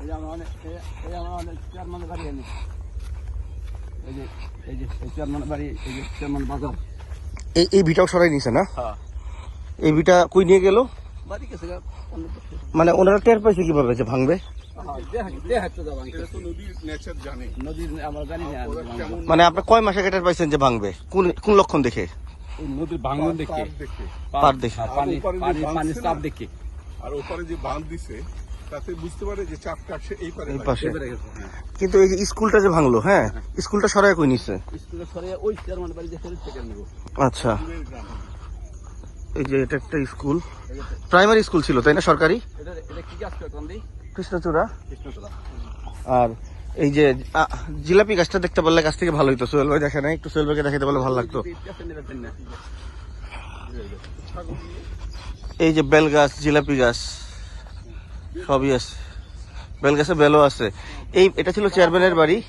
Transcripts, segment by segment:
এই যে অনেক এই- এই অনেক চেয়ারম্যানের বাড়ি এনে এই যে এই যে এই চেয়ারম্যানের বাড়ি এই যে চেয়ারম্যান বাজার এই এই ভিটাও সরাই নিছে না? হ্যাঁ। এই ভিটা কই নিয়ে গেল? বাড়ি গেছে। মানে ওনারা টের পাইছে কীভাবে যে ভাঙবে? হ্যাঁ, দেখ- দেখাচ্ছে তো ভাঙছে। এটা তো নদীর নেচার জানে। নদীর আমরা জানি না ওরা কেমন মানে আপনি কয় মাসে টের পাইছেন যে ভাঙবে? কোন কোন লক্ষণ দেখে? নদীর ভাঙন দেখে। পার দেখে। পানি যে পানি চাপ দেখে। আর ওপারে যে বাঁধ দিছে তাতে বুঝতে পারে যে চাপটা আসে এই পারে এই পাশে। কিন্তু এই যে স্কুলটা যে ভাঙলো হ্যাঁ স্কুলটা কই নিছে? সরিয়ে ওই চেয়ারম্যান বাড়ি যে ফেরত থেকে নেব। আচ্ছা। এই যে এটা একটা স্কুল। প্রাইমারি স্কুল ছিল তাই না সরকারি? এটা এটা কি গাছ কেটন কৃষ্ণচূড়া? কৃষ্ণচূড়া। আর এই যে জিলাপি গাছটা দেখতে পারলে গাছ থেকে ভালো হইতো। সোহেল ভাই দেখে নাই একটু সোহেল ভাইকে দেখাতে পারলে ভালো লাগতো। এই যে বেল গাছ জিলাপি গাছ। সবই আছে। বেল গাছে বেলও আছে। এই এটা ছিল চেয়ারম্যানের বাড়ি।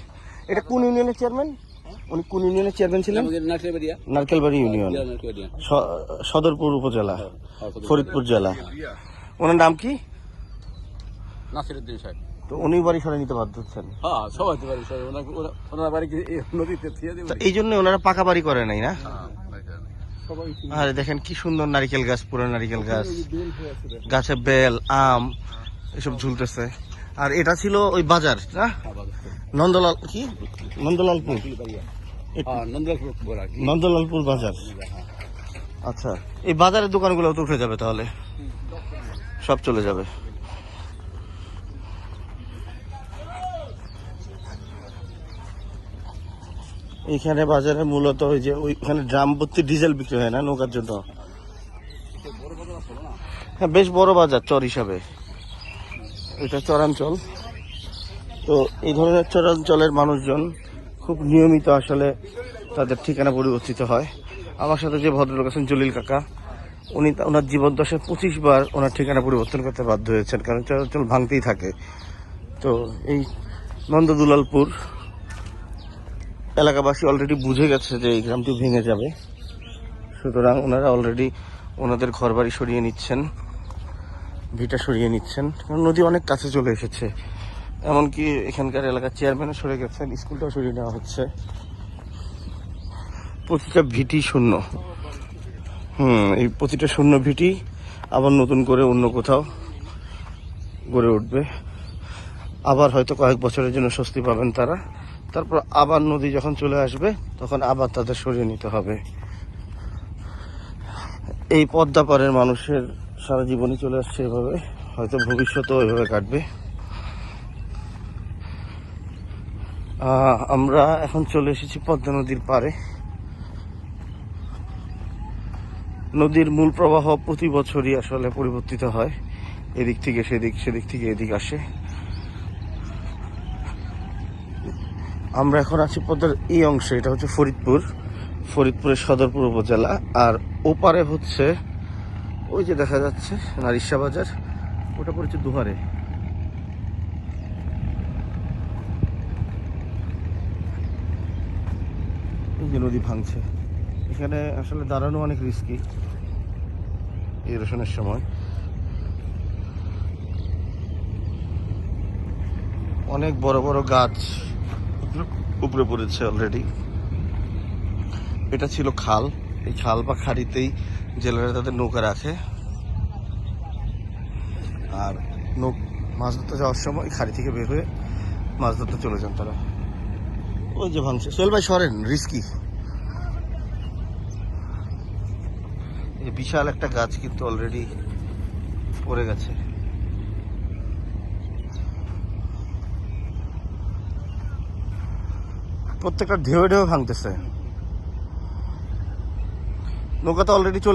এটা কোন ইউনিয়নের চেয়ারম্যান? উনি কোন ইউনিয়নের চেয়ারম্যান ছিলেন? নারকেলবাড়ি ইউনিয়ন। স- সদরপুর উপজেলা ফরিদপুর জেলা। ওনার নাম কি? নাসিরুদ্দিন সাহেব। তো উনি বাড়ি সরাই নিতে বাধ্য হচ্ছেন। হ্যাঁ এই জন্য ওনারা পাকা বাড়ি করে নাই না? আর দেখেন কি সুন্দর নারিকেল গাছ পুরো নারিকেল গাছ। গাছে বেল আম এসব ঝুলতেছে। আর এটা ছিল ওই বাজার। না? নন্দলাল কি? নন্দলালপুর। নন্দলালপুর বাজার। আচ্ছা এই বাজারের দোকানগুলো তো উঠে যাবে তাহলে। সব চলে যাবে। এইখানে বাজারে মূলত ওই যে ওইখানে ড্রাম ভর্তি ডিজেল বিক্রি হয় না নৌকার জন্য? হ্যাঁ বেশ বড় বাজার চর হিসাবে। এটা চরাঞ্চল। তো এই ধরনের চরাঞ্চলের মানুষজন খুব নিয়মিত আসলে তাদের ঠিকানা পরিবর্তিত হয়। আমার সাথে যে ভদ্রলোক আছেন জলিল কাকা, উনি ওনার জীবন দশায় পঁচিশ বার ওনার ঠিকানা পরিবর্তন করতে বাধ্য হয়েছেন, কারণ চরাঞ্চল ভাঙতেই থাকে। তো এই নন্দদুলালপুর এলাকাবাসী অলরেডি বুঝে গেছে যে এই গ্রামটি ভেঙে যাবে। সুতরাং ওনারা অলরেডি ওনাদের ঘরবাড়ি সরিয়ে নিচ্ছেন। ভিটা সরিয়ে নিচ্ছেন। কারণ নদী অনেক কাছে চলে এসেছে। এমনকি এখানকার এলাকার চেয়ারম্যানও সরে গেছেন স্কুলটাও সরিয়ে নেওয়া হচ্ছে। প্রতিটা ভিটি শূন্য। হুম, এই প্রতিটা শূন্য ভিটি আবার নতুন করে অন্য কোথাও গড়ে উঠবে। আবার হয়তো কয়েক বছরের জন্য স্বস্তি পাবেন তারা। তারপর আবার নদী যখন চলে আসবে, তখন আবার তাদের সরিয়ে নিতে হবে। এই পদ্মা পাড়ের মানুষের সারা জীবনই চলে আসছে এভাবে। হয়তো ভবিষ্যতেও এভাবে কাটবে। আমরা এখন চলে এসেছি পদ্মা নদীর পারে নদীর মূল প্রবাহ প্রতি বছরই আসলে পরিবর্তিত হয়। এদিক থেকে সেদিক সেদিক থেকে এদিক আসে। আমরা এখন আছি পদ্মার এই অংশে, এটা হচ্ছে ফরিদপুর। ফরিদপুরের সদরপুর উপজেলা। আর ওপারে হচ্ছে ওই যে দেখা যাচ্ছে নারিশা বাজার। ওটা পড়েছে দুহারে। যে নদী ভাঙছে। এখানে আসলে দাঁড়ানো অনেক রিস্কি ইরোশনের সময়। অনেক বড় বড় গাছ উপরে পড়েছে অলরেডি এটা ছিল খাল। এই খাল বা খাড়িতেই জেলেরা তাদের নৌকা রাখে। আর নৌ মাছ ধরতে যাওয়ার সময় খাড়ি থেকে বের হয়ে মাছ ধরতে চলে যান তারা। ওই যে ভাঙছে সোহেল ভাই, সরেন, রিস্কি। এই বিশাল একটা গাছ কিন্তু অলরেডি পড়ে গেছে। প্রত্যেকটা ঢেউ ঢেউ ভাঙতেছে। নৌকা তো অলরেডি চলে